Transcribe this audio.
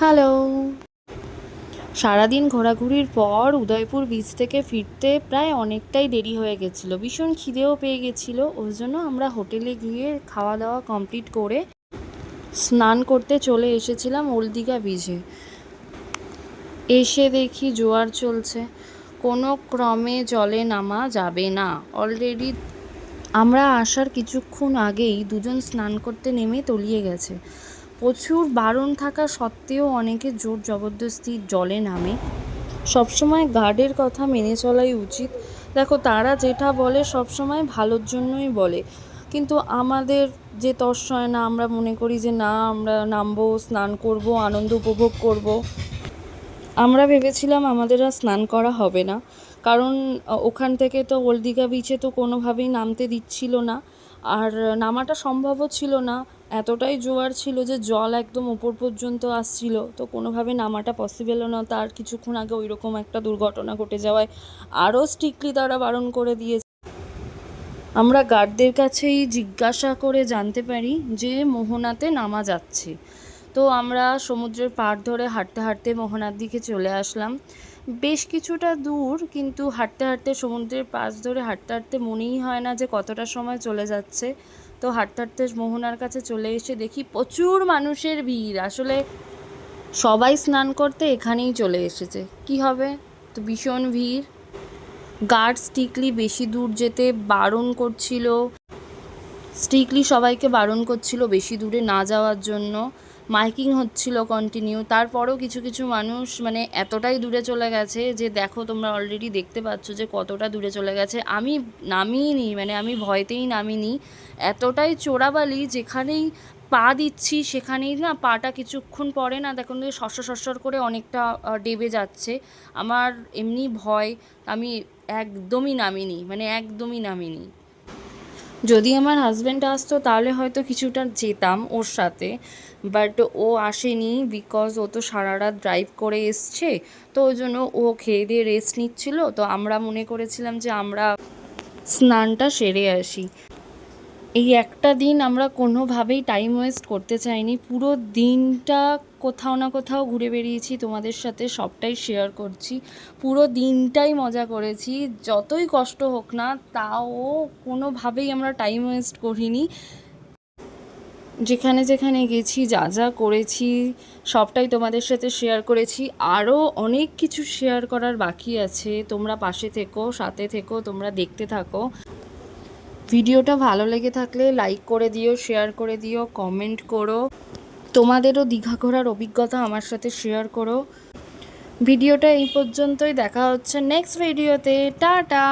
Hello. সারাদিন ঘোরাঘুরির পর উদয়পুর বিচ থেকে ফিরতে প্রায় অনেকটাই দেরি হয়ে গেছিল। ভীষণ খিদেও পেয়ে গেছিল। ওই জন্য আমরা হোটেলে গিয়ে খাওয়া দাওয়া কমপ্লিট করে স্নান করতে চলে এসেছিলাম ওল্ড দীঘা বিচে এসে দেখি জোয়ার চলছে। কোনো ক্রমে জলে নামা যাবে না। অলরেডি আমরা আসার কিছুক্ষণ আগেই দুজন স্নান করতে নেমে তলিয়ে গেছে। প্রচুর বারণ থাকা সত্ত্বেও অনেকে জোর জবরদস্তি জলে নামে। সবসময় গার্ডের কথা মেনে চলাই উচিত। দেখো, তারা যেটা বলে সবসময় ভালোর জন্যই বলে। কিন্তু আমাদের যে তস হয় না, আমরা মনে করি যে না, আমরা নামবো, স্নান করব, আনন্দ উপভোগ করব। আমরা ভেবেছিলাম আমাদের আর স্নান করা হবে না। কারণ ওখান থেকে তো ওল্ড দীঘা বিচে তো কোনোভাবেই নামতে দিচ্ছিল না। আর নামাটা সম্ভবও ছিল না। এতটাই জোয়ার ছিল যে জল একদম ওপর পর্যন্ত আসছিল। তো কোনোভাবে নামাটা পসিবলও না, তার কিছুক্ষণ আগে ওই রকম একটা দুর্ঘটনা ঘটে যাওয়ায় আরও স্ট্রিক্টলি তারা বারণ করে দিয়েছে। আমরা গার্ডদের কাছেই জিজ্ঞাসা করে জানতে পারি যে মোহনাতে নামা যাচ্ছে। তো আমরা সমুদ্রের পাড় ধরে হাঁটতে হাঁটতে মোহনার দিকে চলে আসলাম। বেশ কিছুটা দূর, কিন্তু হাঁটতে হাঁটতে সমুদ্রের পাশ ধরে হাঁটতে হাঁটতে মনেই হয় না যে কতটা সময় চলে যাচ্ছে। তো হাঁটতে হাঁটতে মোহনার কাছে চলে এসে দেখি প্রচুর মানুষের ভিড়। আসলে সবাই স্নান করতে এখানেই চলে এসেছে। কি হবে? তো ভীষণ ভিড়। গার্ড স্ট্রিক্টলি বেশি দূর যেতে বারণ করছিল। স্ট্রিক্টলি সবাইকে বারণ করছিল বেশি দূরে না যাওয়ার জন্য। মাইকিং হচ্ছিল কন্টিনিউ তারপরেও কিছু কিছু মানুষ মানে এতটাই দূরে চলে গেছে যে দেখো তোমরা অলরেডি দেখতে পাচ্ছ যে কতটা দূরে চলে গেছে। আমি নামিনি মানে আমি ভয়তেই নামিনি এতটাই চোরাবালি যেখানেই পা দিচ্ছি সেখানেই না পাটা কিছুক্ষণ পরে না দেখুন শস্য শস্যর করে অনেকটা ডেবে যাচ্ছে। আমার এমনি ভয়, আমি একদমই নামিনি মানে একদমই নামিনি যদি আমার হাজব্যান্ড আসতো, তাহলে হয়তো কিছুটা যেতাম ওর সাথে। বাট ও আসেনি বিকজ ও তো সারা রাত ড্রাইভ করে এসছে, তো ওই জন্য ও খেয়ে দিয়ে রেস্ট নিচ্ছিল। তো আমরা মনে করেছিলাম যে আমরা স্নানটা সেরে আসি। এই একটা দিন আমরা কোনোভাবেই টাইম ওয়েস্ট করতে চাইনি। পুরো দিনটা কোথাও না কোথাও ঘুরে বেরিয়েছি তোমাদের সাথে সবটাই শেয়ার করছি। পুরো দিনটাই মজা করেছি, যতই কষ্ট হোক না, তাও কোনোভাবেই আমরা টাইম ওয়েস্ট করিনি। যেখানে যেখানে গেছি, যা যা করেছি, সবটাই তোমাদের সাথে শেয়ার করেছি। আরও অনেক কিছু শেয়ার করার বাকি আছে। তোমরা পাশে থেকো, সাথে থেকো, তোমরা দেখতে থাকো। ভিডিওটা ভালো লেগে থাকলে লাইক করে দিও শেয়ার করে দিও কমেন্ট করো। তোমাদেরও দীঘা ঘোরার অভিজ্ঞতা আমার সাথে শেয়ার করো। ভিডিওটা এই পর্যন্তই, দেখা হচ্ছে নেক্সট ভিডিওতে টাটা!